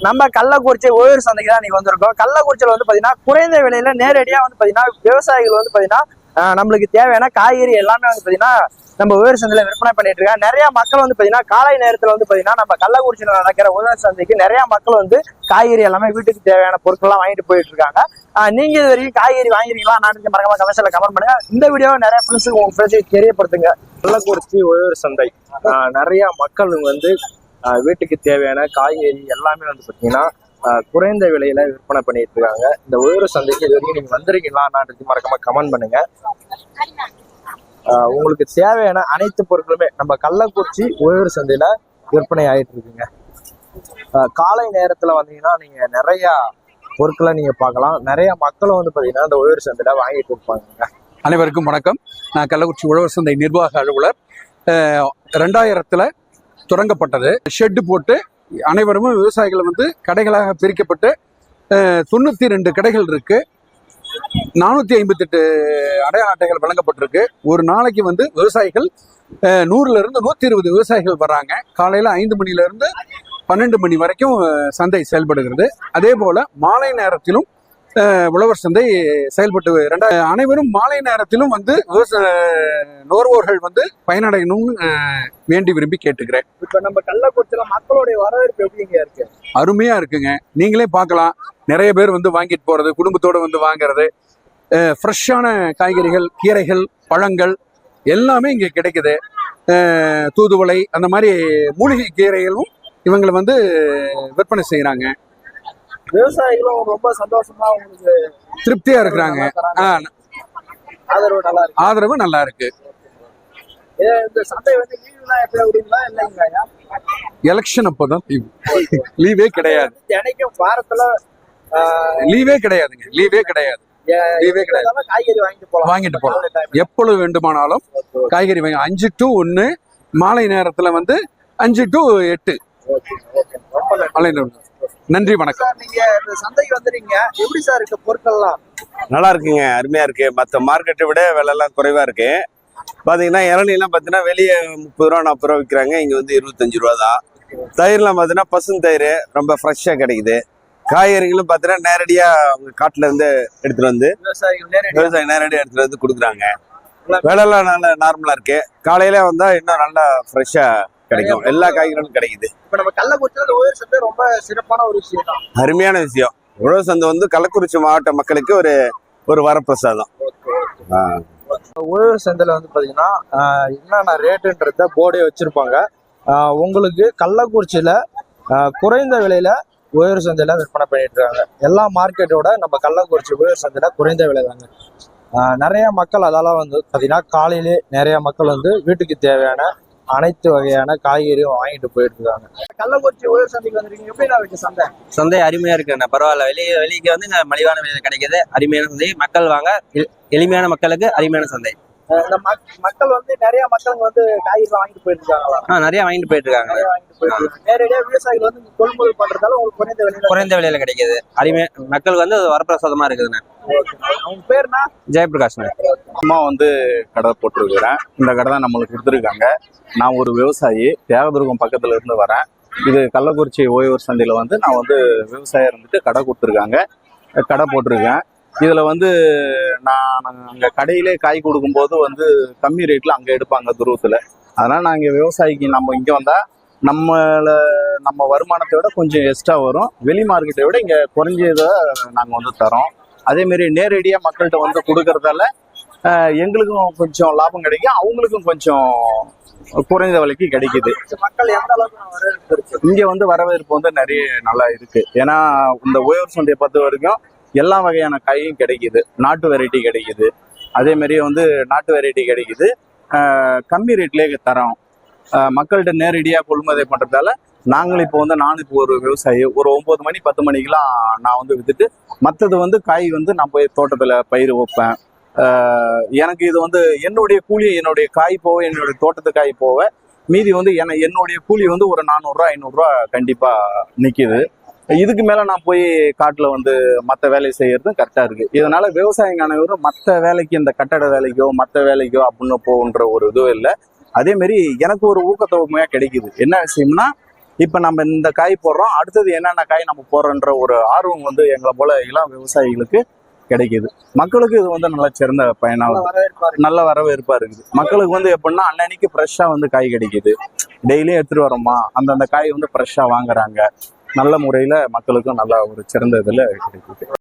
நம்ம கள்ளக்குறிச்சி ஓயூர் சந்தைக்கு தான் நீங்க வந்திருக்கோம். கள்ளக்குறிச்சியில வந்து பாத்தீங்கன்னா குறைந்த விலையில நேரடியா வந்து பாத்தீங்கன்னா விவசாயிகள் வந்து பாத்தீங்கன்னா ஆஹ், நம்மளுக்கு தேவையான காய்கறி எல்லாமே வந்து பாத்தீங்கன்னா நம்ம ஓயூர் சந்தையில விற்பனை பண்ணிட்டு இருக்காங்க. நிறைய மக்கள் வந்து பாத்தீங்கன்னா காலை நேரத்துல வந்து பாத்தீங்கன்னா நம்ம கள்ளக்குறிச்சியில நடக்கிற ஓயூர் சந்தைக்கு நிறைய மக்கள் வந்து காய்கறி எல்லாமே வீட்டுக்கு தேவையான பொருட்கள்லாம் வாங்கிட்டு போயிட்டு இருக்காங்க. ஆஹ், நீங்க இது வரைக்கும் காய்கறி வாங்கிருக்கீங்களா? இந்த மறக்காம கமெண்ட்ஸ்ல கமெண்ட் பண்ணுங்க. இந்த வீடியோ நிறைய ஃப்ரெண்ட்ஸுக்கு உங்க ஃப்ரெண்ட்ஸுக்கு தெரியப்படுத்துங்க. கள்ளக்குறிச்சி உழவர் சந்தை. ஆஹ் நிறைய மக்கள் வந்து வீட்டுக்கு தேவையான காய்கறி எல்லாமே வந்து பார்த்தீங்கன்னா குறைந்த விலையில விற்பனை பண்ணிட்டு இருக்காங்க. இந்த உழவர் சந்தைக்கு இது வரைக்கும் நீங்க வந்திருக்கீங்களான்றது மறக்காம கமெண்ட் பண்ணுங்க. ஆஹ் உங்களுக்கு தேவையான அனைத்து பொருட்களுமே நம்ம கள்ளக்குறிச்சி உயர் சந்தையில விற்பனை ஆயிட்டு இருக்குங்க. ஆஹ் காலை நேரத்துல வந்தீங்கன்னா நீங்க நிறைய பொருட்களை நீங்க பார்க்கலாம். நிறைய மக்களும் வந்து பாத்தீங்கன்னா இந்த உயர் சந்தையில வாங்கிட்டு இருப்பாங்க. அனைவருக்கும் வணக்கம். நான் கள்ளக்குறிச்சி உழவர் சந்தை நிர்வாக அலுவலர். அஹ், ரெண்டாயிரத்துல தொடங்கப்பட்டது. ஷெட்டு போட்டு அனைவரும் விவசாயிகள் வந்து கடைகளாக பிரிக்கப்பட்டு தொண்ணூற்றி ரெண்டு கடைகள் இருக்குது நானூற்றி ஐம்பத்தெட்டு அடையாள அட்டைகள் வழங்கப்பட்டிருக்கு. ஒரு நாளைக்கு வந்து விவசாயிகள் நூறுலேருந்து நூற்றி இருபது விவசாயிகள் வர்றாங்க காலையில் ஐந்து மணிலேருந்து பன்னெண்டு மணி வரைக்கும் சந்தை செயல்படுகிறது. அதே போல் மாலை நேரத்திலும் உழவர் சந்தை செயல்பட்டு ரெண்டா அனைவரும் மாலை நேரத்திலும் வந்து விவசாய நுகர்வோர்கள் வந்து பயனடையணும்னு வேண்டி விரும்பி கேட்டுக்கிறேன். இப்ப நம்ம கள்ளக்குறிச்சியில மக்களுடைய வரவேற்பு எப்படிங்க இருக்கு? அருமையா இருக்குங்க. நீங்களே பார்க்கலாம். நிறைய பேர் வந்து வாங்கிட்டு போறது குடும்பத்தோட வந்து வாங்குறது ஃப்ரெஷ்ஷான காய்கறிகள் கீரைகள் பழங்கள் எல்லாமே இங்க கிடைக்குது. தூதுவளை அந்த மாதிரி மூலிகை கீரைகளும் இவங்களை வந்து விற்பனை செய்யறாங்க விவசாயிகளும் ரொம்ப சந்தோஷமா உங்களுக்கு திருப்தியா இருக்கிறாங்க. ஆதரவு நல்லா இருக்கு. ஆதரவு நல்லா இருக்கு. ஏன் இந்த சந்தை வந்து லீவ்லாம் எப்போ விடுங்களா இல்லைங்களா எலெக்ஷன் அப்போதான் லீவ். லீவே கிடையாது. தினைக்கும் வாரத்துல லீவே கிடையாதுங்க. லீவே கிடையாது. லீவே கிடையாது. காய்கறி வாங்கிட்டு போலாம் வாங்கிட்டு போகலாம். எப்பொழுது வேண்டுமானாலும் காய்கறி வாங்கி அஞ்சு டு ஒன்று மாலை நேரத்தில் வந்து அஞ்சு டு எட்டு. நன்றி. வணக்கம். நீங்க சந்தைக்கு வந்துறீங்க. எப்படி சார் இருக்கு பொருட்கள்லாம்? நல்லா இருக்குங்க அருமையா இருக்கு. மற்ற மார்க்கெட்டை விட விலைலாம் குறைவா இருக்கு. பாத்தீங்கன்னா இளநீலாம் பார்த்தீங்கன்னா வெளியே முப்பது ரூபா நாற்பது ரூபா விற்கிறாங்க இங்க வந்து இருபத்தஞ்சு ரூபா தான். தயிர்லாம் பார்த்தீங்கன்னா பசும் தயிர் ரொம்ப ஃப்ரெஷ்ஷாக கிடைக்குது. காய்கறிகளும் பார்த்தீங்கன்னா நேரடியா அவங்க காட்டுல இருந்து எடுத்துட்டு வந்து விவசாயிகள் நேரடி விவசாயி நேரடியாக எடுத்துட்டு வந்து கொடுக்குறாங்க. விலைலாம் நல்லா நார்மலா இருக்கு. காலையில வந்தா இன்னும் நல்லா ஃப்ரெஷ்ஷா கிடைக்கும். எல்லா காய்கறிகளும் கிடைக்குது. இப்ப நம்ம கள்ளக்குறிச்சியில உயர் சந்தை ரொம்ப சிறப்பான ஒரு விஷயம் தான் அருமையான விஷயம். உழவு சந்தை வந்து கள்ளக்குறிச்சி மாவட்ட மக்களுக்கு ஒரு ஒரு வரப்பிரசாதம். உழவர் சந்தையில வந்து பாத்தீங்கன்னா ஆஹ், என்னென்ன ரேட்டுன்றத போர்டே வச்சிருப்பாங்க. உங்களுக்கு கள்ளக்குறிச்சியில குறைந்த விலையில உயர் சந்தையில விற்பனை பண்ணிட்டு இருக்காங்க எல்லா மார்க்கெட்டோட நம்ம கள்ளக்குறிச்சி உயர் சந்தையில குறைந்த விலை தாங்க. நிறைய மக்கள் அதால வந்து பாத்தீங்கன்னா காலையிலே நிறைய மக்கள் வந்து வீட்டுக்கு தேவையான அனைத்து வகையான காய்கறியும் வாங்கிட்டு போயிட்டு இருக்காங்க கள்ளக்குறிச்சி உயர் சந்தைக்கு வந்துருக்கீங்க. எப்படி நான் சந்தை? சந்தை அருமையா இருக்குண்ணா பரவாயில்ல. வெளியே வெளிக்கு வந்து மலிவான விலையில கிடைக்குது. அருமையான சந்தை. மக்கள் வாங்க. எளிமையான மக்களுக்கு அருமையான சந்தை. இந்த மக்- மக்கள் வந்து நிறைய மக்கள் வந்து காய்கறி வாங்கிட்டு போயிட்டு இருக்காங்களா நிறைய வாங்கிட்டு போயிட்டு இருக்காங்க நிறைய வாங்கிட்டு போயிட்டு இருக்காங்க. நேரடியா விவசாயிகள் வந்து கொள்முதல் பண்றதால உங்களுக்கு குறைந்த விலையில குறைந்த விலையில கிடைக்குது. அருமை மக்களுக்கு வந்து அது வரப்பிரசாதமா இருக்குதுண்ணா. அவங்க பேர்னா ஜெயபிரகாஷ்ண்ணா அம்மா வந்து கடை போட்டிருக்கிறேன். இந்த கடை தான் நம்மளுக்கு கொடுத்துருக்காங்க. நான் ஒரு விவசாயி தேவதுர்கம் பக்கத்துல இருந்து வரேன். இது கள்ளக்குறிச்சி ஓய்வூர் சந்தையில வந்து நான் வந்து விவசாயம் இருந்துட்டு கடை கொடுத்துருக்காங்க. கடை போட்டிருக்கேன். இதுல வந்து நான் அங்க கடையிலே காய் கொடுக்கும்போது வந்து கம்மி ரேட்ல அங்க எடுப்பாங்க துருவத்துல. அதனால நான் இங்க விவசாயிக்கு நம்ம இங்க வந்தா நம்மள நம்ம வருமானத்தை விட கொஞ்சம் எக்ஸ்ட்ரா வரும். வெளி மார்க்கெட்டை விட இங்க குறைஞ்சதை நாங்க வந்து தரோம். அதே மாதிரி நேரடியா மக்கள்கிட்ட வந்து கொடுக்கறதால எங்களுக்கும் கொஞ்சம் லாபம் கிடைக்கும். அவங்களுக்கும் கொஞ்சம் குறைந்த விலைக்கு கிடைக்குது. மக்கள் எந்த அளவுக்கு இங்க வந்து வரவேற்பு வந்து நிறைய நல்லா இருக்கு. ஏன்னா இந்த உயர் சந்தையை பொறுத்த வரைக்கும் எல்லா வகையான காயும் கிடைக்குது. நாட்டு வெரைட்டி கிடைக்குது. அதே மாதிரி வந்து நாட்டு வெரைட்டி கிடைக்குது. கம்மி ரேட்லேயே தரோம். மக்கள்கிட்ட நேரடியாக கொள்முதல் பண்றதால நாங்களும் இப்போ வந்து நானும் இப்போ ஒரு விவசாயி ஒரு ஒன்பது மணி பத்து மணிக்கெல்லாம் நான் வந்து வித்துட்டு மற்றது வந்து காய் வந்து நான் போய் தோட்டத்தில் பயிர் வைப்பேன். எனக்கு இது வந்து என்னுடைய கூலி என்னுடைய காய் போக என்னுடைய தோட்டத்து காய் போக மீதி வந்து என என்னுடைய கூலி வந்து ஒரு நானூறுரூவா ஐநூறுரூவா கண்டிப்பாக நிற்கிது இதுக்கு மேலே நான் போய் காட்டில் வந்து மற்ற வேலையை செய்கிறது கரெக்டாக இருக்குது இதனால் விவசாயிங்க அனைவரும் மற்ற வேலைக்கு இந்த கட்டட வேலைக்கோ மற்ற வேலைக்கோ அப்படின்னு போகுன்ற ஒரு இதுவும் இல்லை. அதேமாரி எனக்கு ஒரு ஊக்கத்தொகையாக கிடைக்குது. என்ன விஷயம்னா இப்போ நம்ம இந்த காய் போடுறோம். அடுத்தது என்னென்ன காய் நம்ம போடுறோன்ற ஒரு ஆர்வம் வந்து எங்களை போல இளம் விவசாயிகளுக்கு கிடைக்குது. மக்களுக்கு இது வந்து நல்ல சிறந்த பயனாக நல்ல வரவேற்பா இருக்குது. மக்களுக்கு வந்து எப்படின்னா அன்னன்னைக்கு ஃப்ரெஷ்ஷாக வந்து காய் கிடைக்குது. டெய்லியும் எடுத்துட்டு வரோமா? அந்தந்த காய் வந்து ஃப்ரெஷ்ஷாக வாங்குறாங்க. நல்ல முறையில் மக்களுக்கும் நல்ல ஒரு சிறந்த இதில் கிடைக்குது.